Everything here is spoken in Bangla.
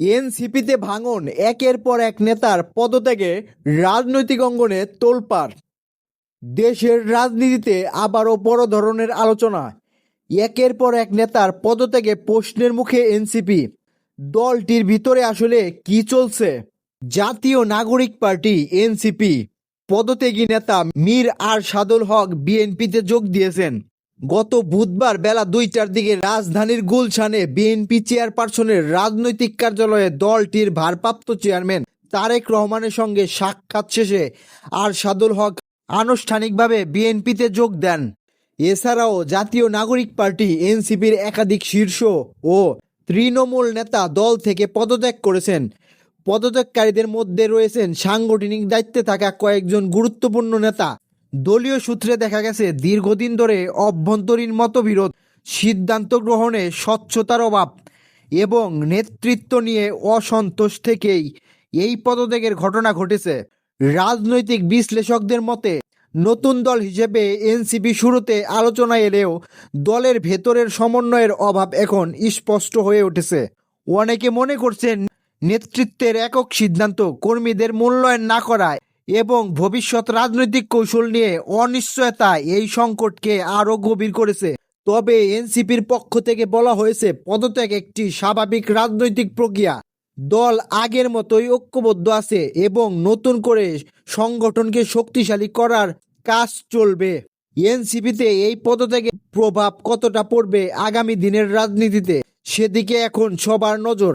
এনসিপিতে ভাঙন, একের পর এক নেতার পদত্যাগে রাজনৈতিক অঙ্গনে তোলপাড়। দেশের রাজনীতিতে আবারও বড় ধরনের আলোচনা। একের পর এক নেতার পদত্যাগে প্রশ্নের মুখে এনসিপি। দলটির ভিতরে আসলে কি চলছে? জাতীয় নাগরিক পার্টি, এনসিপি। পদত্যাগী নেতা মীর আর সাদুল হক বিএনপিতে যোগ দিয়েছেন। গত বুধবার বেলা দুইটার দিকে রাজধানীর গুলশানে বিএনপি চেয়ারপারসনের রাজনৈতিক কার্যালয়ে দলটির ভারপ্রাপ্ত চেয়ারম্যান তারেক রহমানের সঙ্গে সাক্ষাৎ শেষে আর সাদুল হক আনুষ্ঠানিকভাবে বিএনপিতে যোগ দেন। এছাড়াও জাতীয় নাগরিক পার্টি, এনসিপির একাধিক শীর্ষ ও তৃণমূল নেতা দল থেকে পদত্যাগ করেছেন। পদত্যাগকারীদের মধ্যে রয়েছেন সাংগঠনিক দায়িত্বে থাকা কয়েকজন গুরুত্বপূর্ণ নেতা। দলীয় সূত্রে দেখা গেছে, দীর্ঘদিন ধরে অভ্যন্তরীণ মতবিরোধ, সিদ্ধান্ত গ্রহণে স্বচ্ছতার অভাব এবং নেতৃত্ব নিয়ে অসন্তোষ থেকেই এই পদত্যাগের ঘটনা ঘটেছে। রাজনৈতিক বিশ্লেষকদের মতে, নতুন দল হিসেবে এনসিপি শুরুতে আলোচনা এলেও দলের ভেতরের সমন্বয়ের অভাব এখন স্পষ্ট হয়ে উঠেছে। অনেকে মনে করছেন, নেতৃত্বের একক সিদ্ধান্ত কর্মীদের মূল্যায়ন না করায় এবং ভবিষ্যৎ রাজনৈতিক কৌশল নিয়ে অনিশ্চয়তা এই সংকটকে আরও গভীর করেছে। তবে এনসিপির পক্ষ থেকে বলা হয়েছে, পদত্যাগ একটি স্বাভাবিক রাজনৈতিক প্রক্রিয়া। দল আগের মতোই ঐক্যবদ্ধ আছে এবং নতুন করে সংগঠনকে শক্তিশালী করার কাজ চলবে। এনসিপিতে এই পদত্যাগের প্রভাব কতটা পড়বে আগামী দিনের রাজনীতিতে, সেদিকে এখন সবার নজর।